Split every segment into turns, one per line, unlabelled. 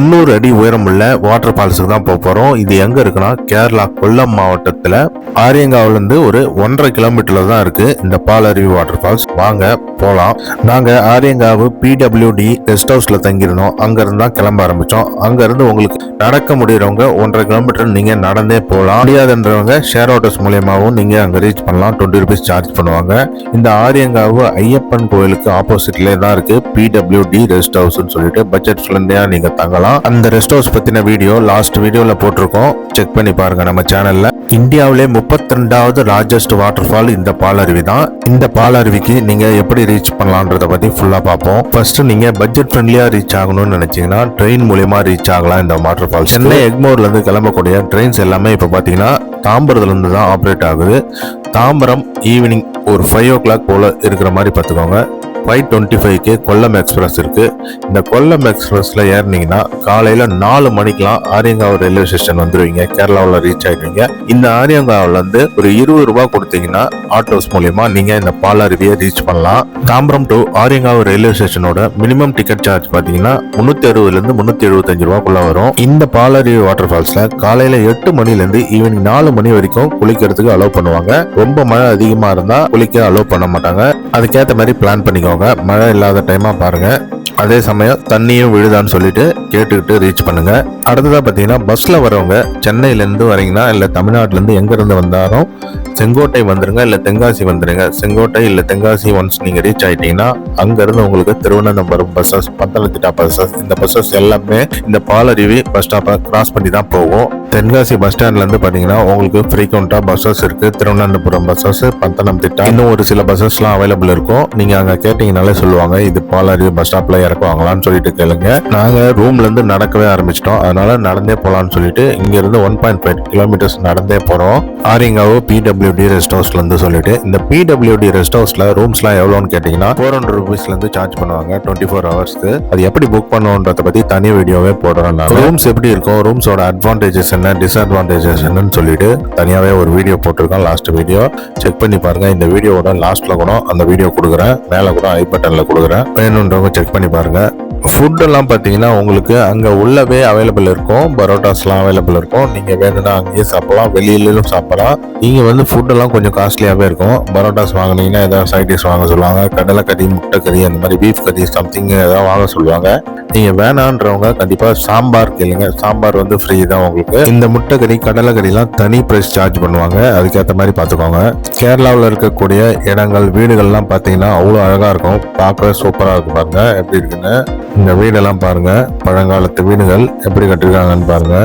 தொண்ணூறு அடி உயரமுள்ள வாட்டர் ஃபால்ஸுக்கு தான் போக போகிறோம் இது எங்கே இருக்குன்னா கேரளா கொல்லம் மாவட்டத்தில் ஆரியங்காவிலேருந்து ஒரு ஒன்றரை கிலோமீட்டர்ல தான் இருக்கு. இந்த பாலருவி வாட்டர் ஃபால்ஸ் வாங்க போகலாம் நாங்கள் ஆரியங்காவு பிடபிள்யூடி கெஸ்ட் ஹவுஸில் தங்கியிருந்தோம். அங்கேருந்து தான் கிளம்ப ஆரம்பித்தோம் அங்கேருந்து உங்களுக்கு நடக்க முடியறவங்க ஒன்றரை கிலோமீட்டர் நீங்கள் நடந்தே போகலாம் முடியாதுன்றவங்க ஷேர் ஆட்டோஸ் மூலியமாகவும் நீங்கள் அங்கே ரீச் பண்ணலாம். டுவெண்ட்டி ருபீஸ் சார்ஜ் பண்ணுவாங்க. இந்த ஆரியங்காவு ஐயப்பன் கோயிலுக்கு ஆப்போசிட்லேயே தான் இருக்கு. பிடபிள்யூடி ரெஸ்ட் ஹவுஸ்னு சொல்லிட்டு பட்ஜெட் ஃப்ரெண்ட்லியாக நீங்கள் தங்கலாம். அந்த ரெஸ்ட் ஹவுஸ் பற்றின வீடியோ லாஸ்ட் வீடியோவில் போட்டிருக்கோம். செக் பண்ணி பாருங்க நம்ம சேனலில் இந்தியாவிலே முப்பத்தி ரெண்டாவது லார்ஜஸ்ட் வாட்டர் ஃபால் இந்த பாலருவி தான். இந்த பாலருவிக்கு நீங்க எப்படி ரீச் பண்ணலான்றத பத்தி ஃபுல்லா பார்ப்போம். ஃபர்ஸ்ட் நீங்க பட்ஜெட் ஃப்ரெண்ட்லியா ரீச் ஆகணும்னு நினைச்சீங்கன்னா ட்ரெயின் மூலியமா ரீச் ஆகலாம் இந்த வாட்டர் ஃபால்ஸ் சென்னை எக்மோர்ல இருந்து கிளம்பக்கூடிய ட்ரெயின்ஸ் எல்லாமே இப்போ பாத்தீங்கன்னா தாம்பரத்துல இருந்து தான் ஆப்ரேட் ஆகுது. தாம்பரம் ஈவினிங் ஒரு ஃபைவ் ஓ கிளாக் போல இருக்கிற மாதிரி பார்த்துக்கோங்க. ஃபைவ் டுவெண்ட்டி ஃபைவ்க்கு கொல்லம் எக்ஸ்பிரஸ் இருக்கு. இந்த கொல்லம் எக்ஸ்பிரஸ்ல ஏறினீங்கன்னா காலையில நாலு மணிக்கெல்லாம் ஆரியங்காவ் ரயில்வே ஸ்டேஷன் வந்துருவீங்க. கேரளாவில் ரீச் ஆயிடுவீங்க. இந்த ஆரியங்காவில் இருந்து ஒரு இருபது ரூபாய் கொடுத்தீங்கன்னா ஆட்டோஸ் மூலியமா நீங்க இந்த பாலாருவியை ரீச் பண்ணலாம். தாம்பரம் டு ஆரியங்காவ் ரயில்வே ஸ்டேஷனோட மினிமம் டிக்கெட் சார்ஜ் பாத்தீங்கன்னா முன்னூத்தி அறுபதுல இருந்து முன்னூத்தி எழுபத்தஞ்சு ரூபாய்க்குள்ள வரும். இந்த பாலாருவி வாட்டர் ஃபால்ஸ்ல காலையில எட்டு மணில இருந்து ஈவினிங் நாலு மணி வரைக்கும் குளிக்கிறதுக்கு அலோவ் பண்ணுவாங்க. ரொம்ப மழை அதிகமா இருந்தா குளிக்க அலோவ் பண்ண மாட்டாங்க. அதுக்கேற்ற மாதிரி பிளான் பண்ணிக்கோங்க. மழை இல்லாத டைமாக பாருங்கள் அதே சமயம் தண்ணியும் விழுதான்னு சொல்லிட்டு கேட்டுக்கிட்டு ரீச் பண்ணுங்க. அடுத்ததாக பார்த்தீங்கன்னா பஸ்ல வரவங்க சென்னையில இருந்து வரீங்கன்னா இல்லை தமிழ்நாட்டிலேருந்து எங்கேருந்து எங்க இருந்து வந்தாலும் செங்கோட்டை வந்துருங்க இல்லை தென்காசி வந்துருங்க. செங்கோட்டை இல்லை தென்காசி ஒன்ஸ் நீங்கள் ரீச் ஆகிட்டீங்கன்னா அங்கேருந்து உங்களுக்கு திருவனந்தபுரம் பஸ்ஸஸ் பத்தனத்திட்டா பஸ்ஸஸ் இந்த பஸ்ஸஸ் எல்லாமே இந்த பாலருவி பஸ் ஸ்டாப்பை கிராஸ் பண்ணி தான் போகும். தென்காசி பஸ் ஸ்டாண்ட்லேருந்து பார்த்தீங்கன்னா உங்களுக்கு ஃப்ரீக்வெண்ட்டாக பஸ்ஸஸ் இருக்குது திருவனந்தபுரம் பஸ்ஸஸ் பத்தனம்திட்டா இன்னும் ஒரு சில பஸ்ஸஸ்லாம் அவைலபிள் இருக்கும். நீங்கள் அங்கே கேட்டிங்கனாலே சொல்லுவாங்க இது பாலருவி பஸ் ஸ்டாப் ஸ்டாப்ல இறக்குவாங்களான்னு சொல்லிட்டு கேளுங்க. நாங்க ரூம்ல இருந்து நடக்கவே ஆரம்பிச்சிட்டோம். அதனால நடந்தே போலாம்னு சொல்லிட்டு இங்க இருந்து ஒன் பாயிண்ட் ஃபைவ் கிலோமீட்டர்ஸ் நடந்தே போறோம். ஆரியங்காவோ பிடபிள்யூடி ரெஸ்ட் ஹவுஸ்ல இருந்து சொல்லிட்டு இந்த பிடபிள்யூடி ரெஸ்ட் ஹவுஸ்ல ரூம்ஸ்லாம் எவ்வளோன்னு கேட்டீங்கன்னா ஃபோர் ஹண்ட்ரட் ருபீஸ்ல இருந்து சார்ஜ் பண்ணுவாங்க டுவெண்ட்டி ஃபோர் ஹவர்ஸ்க்கு அது எப்படி புக் பண்ணுவோன்றத பத்தி தனி வீடியோவே போடுறேன் நான் ரூம்ஸ் எப்படி இருக்கும் ரூம்ஸோட அட்வான்டேஜஸ் என்ன டிஸ்அட்வான்டேஜஸ் என்னன்னு சொல்லிட்டு தனியாவே ஒரு வீடியோ போட்டிருக்கோம் லாஸ்ட் வீடியோ செக் பண்ணி பாருங்க இந்த வீடியோவோட லாஸ்ட்ல கூட அந்த வீடியோ கொடுக்குறேன் மேல கூட ஐ பட்டன்ல கொடுக்குறேன். வேணுன்றவங்க செக் பண்ணி பண்ணி பாருங்கள் ஃபுட்டெல்லாம் பார்த்தீங்கன்னா உங்களுக்கு அங்கே உள்ளவே அவைலபிள் இருக்கும். பரோட்டாஸ்லாம் அவைலபிள் இருக்கும். நீங்கள் வேணும்னா அங்கேயே சாப்பிடலாம். வெளியிலும் சாப்பிடலாம். நீங்கள் வந்து ஃபுட்டெல்லாம் கொஞ்சம் காஸ்ட்லியாகவே இருக்கும். பரோட்டாஸ் வாங்கினீங்கன்னா ஏதாவது சைட் டிஷ் வாங்க சொல்லுவாங்க. கடலைக்கறி முட்டை கறி அந்த மாதிரி பீஃப் கறி சம்திங் ஏதாவது வாங்க சொல்லுவாங்க. நீங்கள் வேணான்றவங்க கண்டிப்பாக சாம்பார் கேளுங்க. சாம்பார் வந்து ஃப்ரீ தான் உங்களுக்கு. இந்த முட்டை கறி கடலை கறிலாம் தனி ப்ரைஸ் சார்ஜ் பண்ணுவாங்க. அதுக்கேற்ற மாதிரி பார்த்துக்கோங்க. கேரளாவில் இருக்கக்கூடிய இடங்கள் வீடுகள்லாம் பார்த்தீங்கன்னா அவ்வளோ அழகாக இருக்கும். பார்க்க சூப்பராக இருக்கும் பாருங்க. எப்படி இருக்குன்னு. இந்த வீடெல்லாம் பாருங்க. பழங்காலத்து வீடுகள் எப்படி கட்டிருக்காங்கன்னு பாருங்க.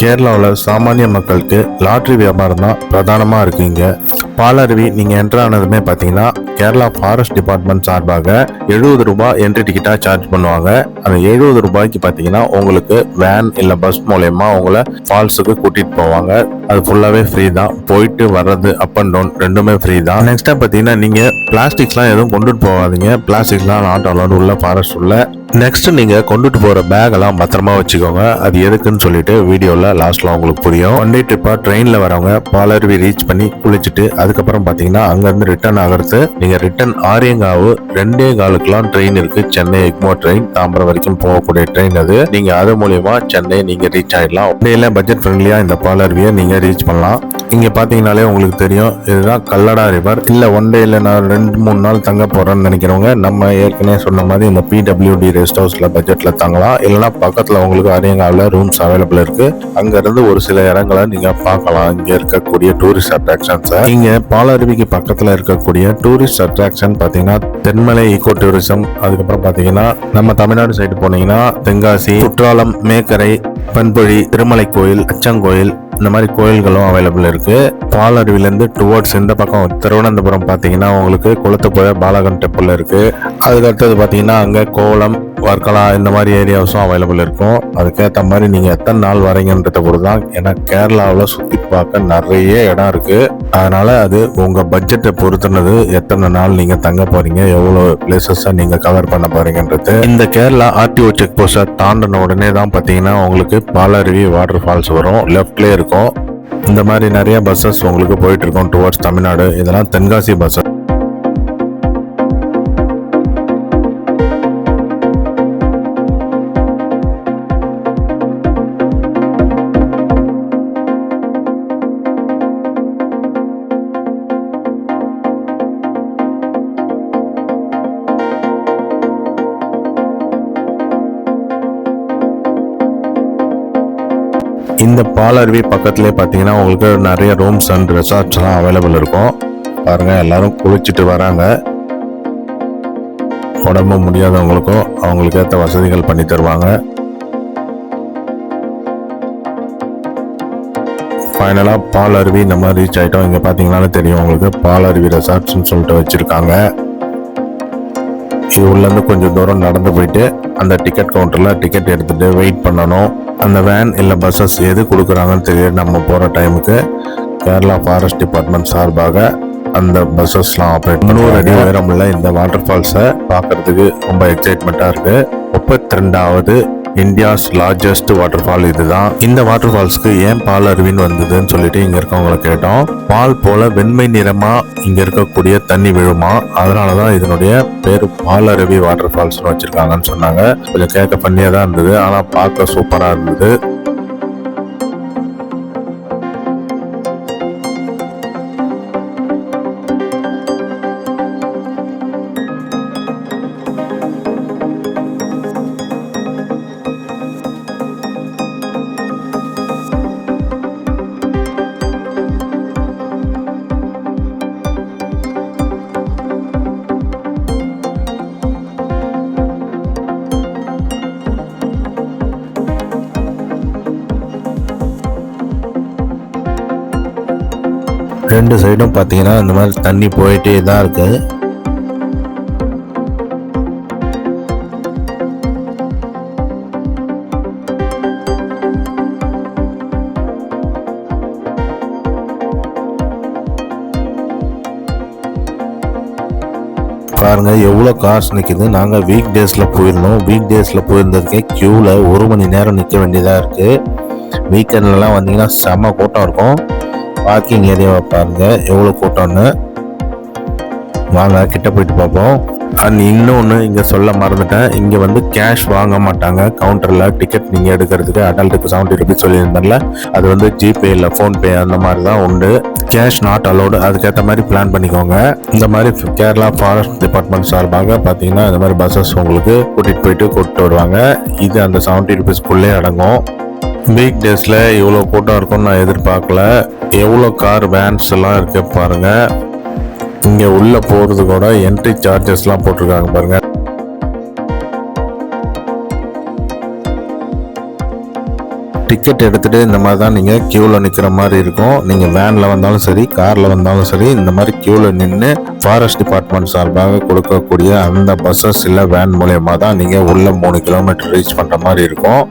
கேரளாவில் சாமானிய மக்களுக்கு லாட்ரி வியாபாரம் தான் பிரதானமாக இருக்கு இங்கே. பாலருவி நீங்கள் என்ட்ரு ஆனதுமே பார்த்தீங்கன்னா கேரளா ஃபாரஸ்ட் டிபார்ட்மெண்ட் சார்பாக எழுபது ரூபாய் என்ட்ரி டிக்கெட்டாக சார்ஜ் பண்ணுவாங்க. அந்த எழுபது ரூபாய்க்கு பார்த்தீங்கன்னா உங்களுக்கு வேன் இல்லை பஸ் மூலயமா உங்களை ஃபால்ஸுக்கு கூட்டிகிட்டு போவாங்க. அது ஃபுல்லாகவே ஃப்ரீ தான். போயிட்டு வர்றது அப் அண்ட் டவுன் ரெண்டுமே ஃப்ரீ தான். நெக்ஸ்ட்டாக பார்த்தீங்கன்னா நீங்கள் பிளாஸ்டிக்ஸ்லாம் எதுவும் கொண்டுட்டு போகாதீங்க. பிளாஸ்டிக்ஸ்லாம் நாட் அலோடு உள்ள ஃபாரஸ்ட் உள்ள. நெக்ஸ்ட் நீங்க கொண்டுட்டு போற பேக்கெல்லாம் பத்திரமா வச்சுக்கோங்க. அது எதுக்குன்னு சொல்லிட்டு வீடியோல லாஸ்ட்ல உங்களுக்கு புரியும். ஒன் டே ட்ரிப்பா ட்ரெயின்ல வரவங்க பாலருவி ரீச் பண்ணி குளிச்சுட்டு அதுக்கப்புறம் பாத்தீங்கன்னா அங்க இருந்து ரிட்டர்ன் ஆகிறது. நீங்க ரிட்டர்ன் ஆரியங்காவு ரெண்டே காலுக்குலாம் ட்ரெயின் இருக்கு. சென்னை எக்மோ ட்ரெயின் தாம்பரம் வரைக்கும் போகக்கூடிய ட்ரெயின் அது. நீங்க அது மூலியமா சென்னை நீங்க ரீச் ஆயிடலாம். ஒன்றையில பட்ஜெட் ஃப்ரெண்ட்லியா இந்த பாலருவியை நீங்க ரீச் பண்ணலாம். இங்க பாத்தீங்கனாலே உங்களுக்கு தெரியும். இதுதான் கல்லடா ரிவர் இல்ல ஒன் டே நான் ரெண்டு ரெண்டு மூணு நாள் தங்க போகிறோன்னு நினைக்கிறவங்க நம்ம ஏற்கனவே சொன்ன மாதிரி இந்த பிடபிள்யூடி ரெஸ்ட் ஹவுஸில் பட்ஜெட்டில் தங்கலாம். இல்லைன்னா பக்கத்தில் உங்களுக்கு அரியங்காவில் ரூம்ஸ் அவைலபிள் இருக்குது அங்கேருந்து ஒரு சில இடங்களை நீங்கள் பார்க்கலாம். இங்கே இருக்கக்கூடிய டூரிஸ்ட் அட்ராக்ஷன்ஸ் இங்கே பாலருவிக்கு பக்கத்தில் இருக்கக்கூடிய டூரிஸ்ட் அட்ராக்ஷன் பார்த்தீங்கன்னா தென்மலை ஈகோ டூரிசம் அதுக்கப்புறம் பார்த்தீங்கன்னா நம்ம தமிழ்நாடு சைடு போனீங்கன்னா தென்காசி குற்றாலம் மேக்கரை பண்பொழி திருமலை கோயில் அச்சங்கோயில் இந்த மாதிரி கோயில்களும் அவைலபிள் இருக்கு. பாலருவிலேருந்து டுவர்ட்ஸ் இந்த பக்கம் திருவனந்தபுரம் பார்த்தீங்கன்னா உங்களுக்கு குளத்துப்போய பாலகன் டெம்பிள் இருக்கு. அதுக்கு அடுத்தது பார்த்தீங்கன்னா அங்கே கோலம் வர்க்கலா இந்த மாதிரி ஏரியாஸும் அவைலபிள் இருக்கும். அதுக்கேற்ற மாதிரி நீங்கள் எத்தனை நாள் வரீங்கன்றத பொறுத்து தான் ஏன்னா கேரளாவில் சுற்றி பார்க்க நிறைய இடம் இருக்குது அதனால் அது உங்கள் பட்ஜெட்டை பொறுத்துனது எத்தனை நாள் நீங்கள் தங்க போகிறீங்க எவ்வளோ பிளேசஸை நீங்கள் கவர் பண்ண போகிறீங்கன்றது இந்த கேரளா ஆர்டிஓ செக் போஸ்ட்டை தாண்டின உடனே தான் பார்த்தீங்கன்னா உங்களுக்கு பாலருவி வாட்டர் ஃபால்ஸ் வரும் லெஃப்ட்லேயே இருக்கும். இந்த மாதிரி நிறைய பஸ்ஸஸ் உங்களுக்கு போயிட்டு இருக்கும் டுவர்ட்ஸ் தமிழ்நாடு. இதெல்லாம் தென்காசி பஸ்ஸஸ் இந்த பாலருவி பக்கத்துலேயே பார்த்தீங்கன்னா உங்களுக்கு நிறைய ரூம்ஸ் அண்ட் ரெசார்ட்ஸ்லாம் அவைலபிள் இருக்கும். பாருங்கள் எல்லாரும் குளிச்சுட்டு வராங்க. உடம்பு முடியாதவங்களுக்கும் அவங்களுக்கு ஏற்ற வசதிகள் பண்ணி தருவாங்க. ஃபைனலாக பால் அருவி நம்ம ரீச் ஆகிட்டோம் இங்கே பார்த்தீங்கன்னாலே தெரியும் உங்களுக்கு பால் அருவி ரெசார்ட்ஸ்னு சொல்லிட்டு வச்சுருக்காங்க. இது உள்ளேருந்து கொஞ்சம் தூரம் நடந்து போயிட்டு அந்த டிக்கெட் கவுண்டரில் டிக்கெட் எடுத்துகிட்டு வெயிட் பண்ணணும். அந்த வேன் இல்லை பஸ்ஸஸ் எது கொடுக்குறாங்கன்னு தெரியும் நம்ம போகிற டைமுக்கு கேரளா ஃபாரஸ்ட் டிபார்ட்மெண்ட் சார்பாக அந்த பஸ்ஸஸ்லாம் ஆப்ரேட் முந்நூறு அடி உயரமுள்ள இந்த வாட்டர் ஃபால்ஸை பார்க்கறதுக்கு ரொம்ப எக்ஸைட்மெண்ட்டாக இருக்குது முப்பத்தி ரெண்டாவது இந்தியாஸ் லார்ஜஸ்ட் வாட்டர் ஃபால் இதுதான். இந்த வாட்டர் ஃபால்ஸ்க்கு ஏன் பால் அருவின்னு வந்ததுன்னு சொல்லிட்டு இங்க இருக்கவங்கள கேட்டோம். பால் போல வெண்மை நிறமா இங்க இருக்கக்கூடிய தண்ணி விழுமா? அதனாலதான் இதனுடைய பேர் பால் அருவி வாட்டர் ஃபால்ஸ்னு வச்சிருக்காங்கன்னு சொன்னாங்க. கொஞ்சம் கேட்க பண்ணியா தான் இருந்தது. ஆனா பார்க்க சூப்பரா இருந்தது. ரெண்டு சைடும் பார்த்தீங்கன்னா இந்த மாதிரி தண்ணி போயிட்டே தான் இருக்குது பாருங்க எவ்வளோ காசு நிற்கிது நாங்கள் வீக் டேஸில் போயிருந்தோம். வீக் டேஸில் போயிருந்ததுக்கே க்யூவில் ஒரு மணி நேரம் நிற்க வேண்டியதாக இருக்குது வீக்கெண்ட்லலாம் வந்தீங்கன்னா செம்ம கூட்டம் இருக்கும். பார்க்கிங் ஏரியாவை பாருங்க. எவ்வளோ கூட்டம்னு. வாங்க கிட்ட போயிட்டு பார்ப்போம். அண்ட் இன்னொன்று இங்கே சொல்ல மறந்துட்டேன். இங்கே வந்து கேஷ் வாங்க மாட்டாங்க. கவுண்டரில் டிக்கெட் நீங்கள் எடுக்கிறதுக்கு அடல்ட்டுக்கு செவன்ட்டி ருபீஸ் சொல்லியிருந்தேன்ல. அது வந்து ஜிபே இல்லை ஃபோன்பே அந்த மாதிரி தான் உண்டு. கேஷ் நாட் அலோடு அதுக்கேற்ற மாதிரி பிளான் பண்ணிக்கோங்க. இந்த மாதிரி கேரளா ஃபாரஸ்ட் டிபார்ட்மெண்ட் சார்பாக பார்த்தீங்கன்னா இந்த மாதிரி பஸ்ஸஸ் உங்களுக்கு கூட்டிகிட்டு போயிட்டு கூட்டிட்டு வருவாங்க. இது அந்த செவன்ட்டி ருபீஸ்க்குள்ளே அடங்கும். வீக் டேஸில் இவ்வளோ கூட்டம் இருக்கும்னு நான் எதிர்பார்க்கல. எவ்வளோ கார் வேன்ஸ் எல்லாம் இருக்கு பாருங்கள் இங்கே உள்ளே போகிறது கூட என்ட்ரி சார்ஜஸ்லாம் போட்டிருக்காங்க பாருங்கள் டிக்கெட் எடுத்துகிட்டு இந்த மாதிரி தான் நீங்கள் க்யூவில் நிற்கிற மாதிரி இருக்கும். நீங்கள் வேனில் வந்தாலும் சரி காரில் வந்தாலும் சரி இந்த மாதிரி க்யூவில் நின்று ஃபாரஸ்ட் டிபார்ட்மெண்ட் சார்பாக கொடுக்கக்கூடிய அந்த பஸ்ஸஸ் இல்லை வேன் மூலயமா தான் நீங்கள் உள்ள மூணு கிலோமீட்டர் ரீச் பண்ணுற மாதிரி இருக்கும்.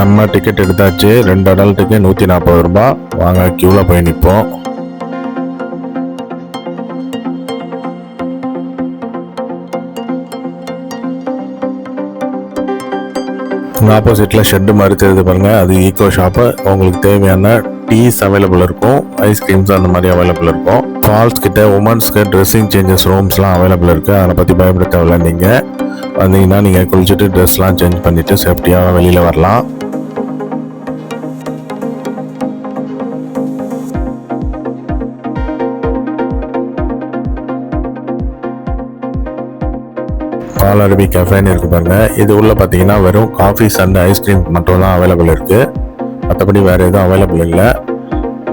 நம்ம டிக்கெட் எடுத்தாச்சு. ரெண்டு அடல்ட்டுக்கு நூற்றி நாற்பது ரூபாய் வாங்க க்யூவில் போய் நிற்போம் ஆப்போசிட்டில் ஷெட்டு மாதிரி தெரியுது பாருங்கள் அது ஈக்கோ ஷாப்பு உங்களுக்கு தேவையான டீஸ் அவைலபிள் இருக்கும். ஐஸ்கிரீம்ஸ் அந்த மாதிரி அவைலபிள் இருக்கும். ஃபால்ஸ் கிட்ட உமன்ஸ்க்கு ட்ரெஸ்ஸிங் சேஞ்சஸ் ரூம்ஸ்லாம் அவைலபிள் இருக்குது அதை பற்றி பயப்பட தேவையில்ல நீங்கள் வந்தீங்கன்னா நீங்கள் குளிச்சுட்டு ட்ரெஸ்லாம் சேஞ்ச் பண்ணிவிட்டு சேஃப்டியாக வெளியில் வரலாம். ஆல் அரபி கஃபேன்னு இருக்கு பாருங்க. இது உள்ள பார்த்தீங்கன்னா வெறும் காஃபிஸ் அண்ட் ஐஸ்கிரீம் மட்டும் தான் அவைலபிள் இருக்கு. மற்றபடி வேற எதுவும் அவைலபிள் இல்லை.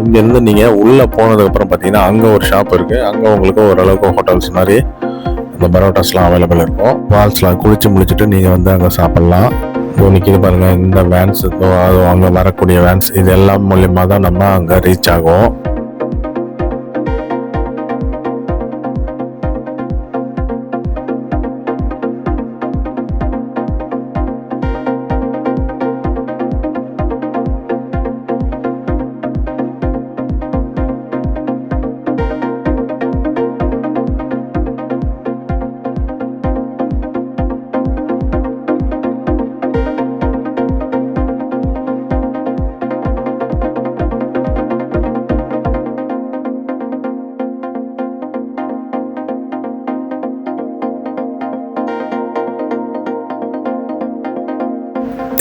இங்கேருந்து நீங்கள் உள்ளே போனதுக்கப்புறம் பார்த்தீங்கன்னா அங்கே ஒரு ஷாப் இருக்கு. அங்கே உங்களுக்கு ஓரளவுக்கு ஹோட்டல்ஸ் மாதிரி இந்த பரோட்டாஸ்லாம் அவைலபிள் இருக்கும். ஃபால்ஸ்லாம் குளிச்சு முடிச்சுட்டு நீங்கள் வந்து அங்கே சாப்பிட்லாம். இப்போ நிற்கிது பாருங்கள் இந்த வேன்ஸ் அதுவும் அங்கே வரக்கூடிய வேன்ஸ் இது எல்லாம் மூலியமாக தான் நம்ம அங்கே ரீச் ஆகும்.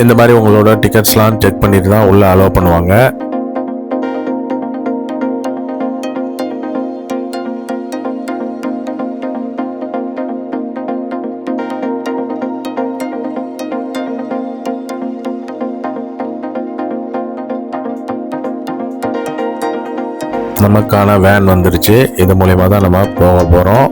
இந்த மாதிரி உங்களோட டிக்கெட்ஸ்லாம் செக் பண்ணிட்டு தான் உள்ளே அலோவ் பண்ணுவாங்க. நமக்கான வேன் வந்துருச்சு. இது மூலயமா தான் நம்ம போக போகிறோம்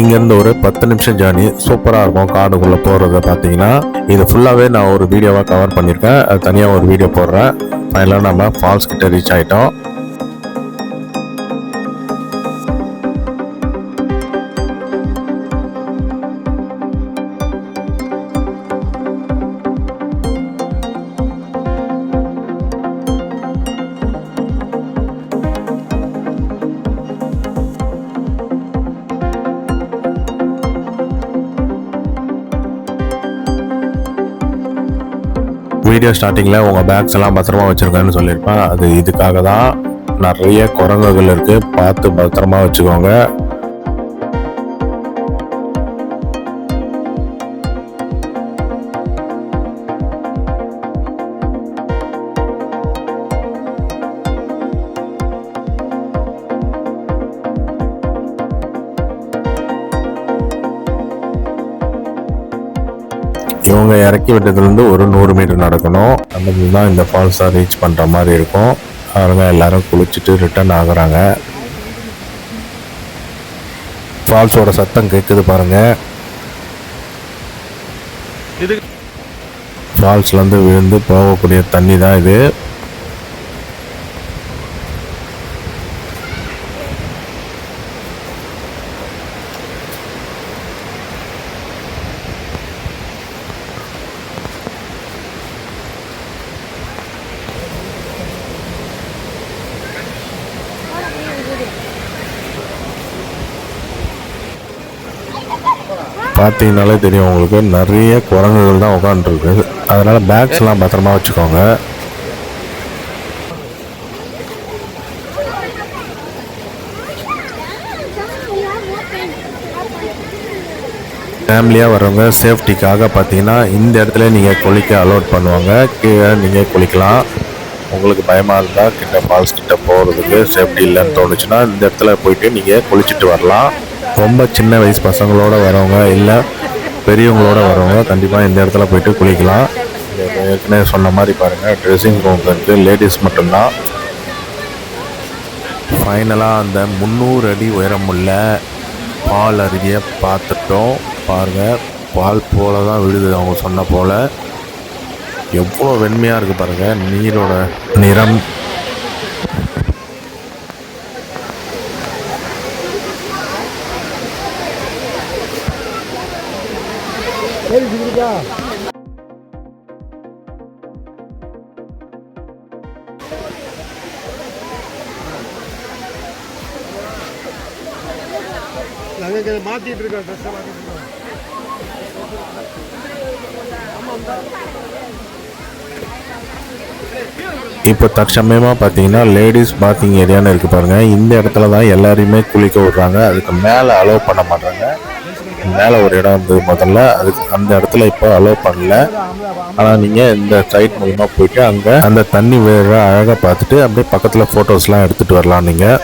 இங்கேருந்து ஒரு பத்து நிமிஷம் ஜேர்னி சூப்பராக இருக்கும் காடுக்குள்ளே போகிறத பார்த்தீங்கன்னா. இது ஃபுல்லாகவே நான் ஒரு வீடியோவாக கவர் பண்ணியிருக்கேன். அது தனியாக ஒரு வீடியோ போடுறேன். ஃபைனலாக நம்ம ஃபால்ஸ் கிட்டே ரீச் ஆகிட்டோம் வீடியோ ஸ்டார்டிங்கில் உங்கள் பேக்ஸ் எல்லாம் பத்திரமா வச்சுருக்கேன்னு சொல்லியிருப்பேன். அது இதுக்காக தான் நிறைய குரங்குகள் இருக்குது பார்த்து பத்திரமா வச்சுக்கோங்க. இவங்க இறக்கி விட்டதுலேருந்து ஒரு நூறு மீட்டர் நடக்கணும். அந்த தான் இந்த ஃபால்ஸை ரீச் பண்ணுற மாதிரி இருக்கும். அவங்க எல்லாரும் குளிச்சுட்டு ரிட்டர்ன் ஆகுறாங்க. ஃபால்ஸோட சத்தம் கேட்குது பாருங்க.
இது
ஃபால்ஸ்லேருந்து விழுந்து போகக்கூடிய தண்ணி தான் இது. பார்த்தீங்கனாலே தெரியும் உங்களுக்கு. நிறைய குரங்குகள் தான் உட்காந்துருக்கு அதனால் பேக்ஸ்லாம் பத்திரமா வச்சுக்கோங்க. ஃபேமிலியாக வரவங்க சேஃப்டிக்காக பார்த்தீங்கன்னா இந்த இடத்துல நீங்கள் குளிக்க அலோட் பண்ணுவாங்க. கீழே நீங்கள் குளிக்கலாம். உங்களுக்கு பயமாக இருந்தால் கிட்ட ஃபால்ஸ் கிட்ட போகிறதுக்கு சேஃப்டி இல்லைன்னு தோணுச்சுன்னா இந்த இடத்துல போயிட்டு நீங்கள் குளிச்சுட்டு வரலாம். ரொம்ப சின்ன வயசு பசங்களோட வரவங்க இல்லை பெரியவங்களோட வரவங்க கண்டிப்பாக இந்த இடத்துல போயிட்டு குளிக்கலாம். ஏற்கனவே சொன்ன மாதிரி பாருங்கள் ட்ரெஸ்ஸிங் ரூம் இருக்குது லேடிஸ் மட்டும்தான். ஃபைனலாக அந்த முந்நூறு அடி உயரமுள்ள பால் அருவியை பார்த்துட்டோம். பாருங்கள் பால் போல தான் விழுது அவங்க சொன்ன போல். எவ்வளோ வெண்மையாக இருக்குது பாருங்கள் நீரோட நிறம்.
நாங்கள் மாற்றிட்டு இருக்கோம் ட்ரெஸ்ஸை மாற்றிட்டு இருக்கோம்.
இப்போ தற்சமயமாக பார்த்தீங்கன்னா லேடிஸ் பாத்திங் ஏரியான்னு இருக்குது பாருங்கள் இந்த இடத்துல தான் எல்லாரையுமே குளிக்க விட்றாங்க. அதுக்கு மேலே அலோவ் பண்ண மாட்டாங்க மேலே ஒரு இடம் இருந்தது முதல்ல. அதுக்கு அந்த இடத்துல இப்போ அலோவ் பண்ணல. ஆனால் நீங்கள் இந்த சைட் மூலிமா போயிட்டு அங்கே அந்த தண்ணி வேற அழகாக பார்த்துட்டு அப்படியே பக்கத்தில் ஃபோட்டோஸ்லாம் எடுத்துகிட்டு வரலாம் நீங்கள்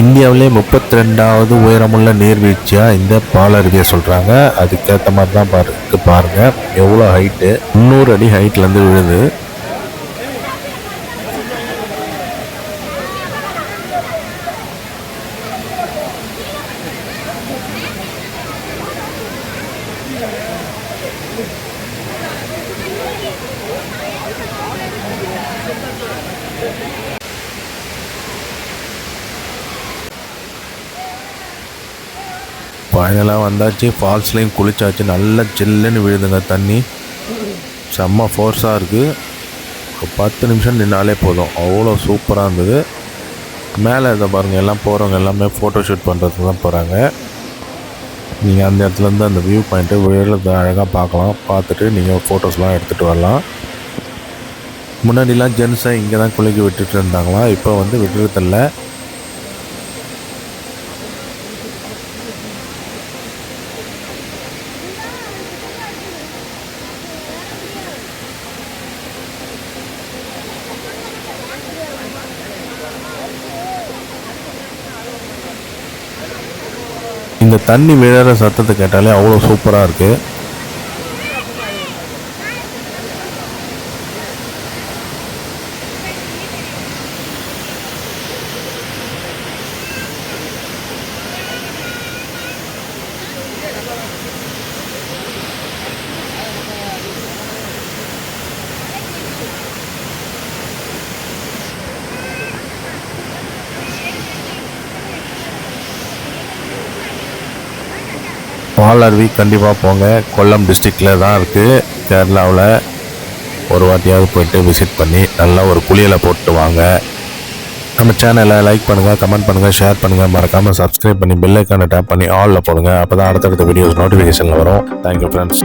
இந்தியாவிலே முப்பத்தி ரெண்டாவது உயரமுள்ள நீர்வீழ்ச்சியாக இந்த பாலருவியை சொல்கிறாங்க அதுக்கேற்ற மாதிரி தான் பாரு பாருங்கள் எவ்வளோ ஹைட்டு முந்நூறு அடி ஹைட்லேருந்து விழுது. ஃபைனலாக வந்தாச்சு. ஃபால்ஸ்லேயும் குளிச்சாச்சு. நல்லா சில்லுன்னு விழுதுங்க தண்ணி. செம்ம ஃபோர்ஸாக இருக்குது ஒரு பத்து நிமிஷம் நின்னாலே போதும். அவ்வளோ சூப்பராக இருந்தது. மேலே இதை பாருங்கள் எல்லாம் போகிறவங்க எல்லாமே ஃபோட்டோ ஷூட் பண்ணுறதுக்கு தான் போகிறாங்க நீங்கள் அந்த இடத்துலேருந்து அந்த வியூ பாயிண்ட்டு விழுறது அழகாக பார்க்கலாம். பார்த்துட்டு நீங்கள் ஃபோட்டோஸ்லாம் எடுத்துகிட்டு வரலாம். முன்னாடிலாம் ஜென்ஸை இங்கே தான் குளிக்க விட்டுட்டு இருந்தாங்களாம் இப்போ வந்து விட்டுறதில்லை. இந்த தண்ணி விழற சத்தத்தை கேட்டாலே அவ்வளோ சூப்பராக இருக்குது பால் அருவி கண்டிப்பாக போங்க. கொல்லம் டிஸ்ட்ரிக்டில் தான் இருக்குது கேரளாவில் ஒரு வாட்டியாவது போயிட்டு விசிட் பண்ணி நல்லா ஒரு குளியலை போட்டு வாங்க. நம்ம சேனலை லைக் பண்ணுங்கள் கமெண்ட் பண்ணுங்கள் ஷேர் பண்ணுங்கள் மறக்காமல் சப்ஸ்கிரைப் பண்ணி பெல்லைக்கான டேப் பண்ணி ஆலில் போடுங்க. அப்போ தான் அடுத்தடுத்த வீடியோஸ் நோட்டிஃபிகேஷனில் வரும். Thank you friends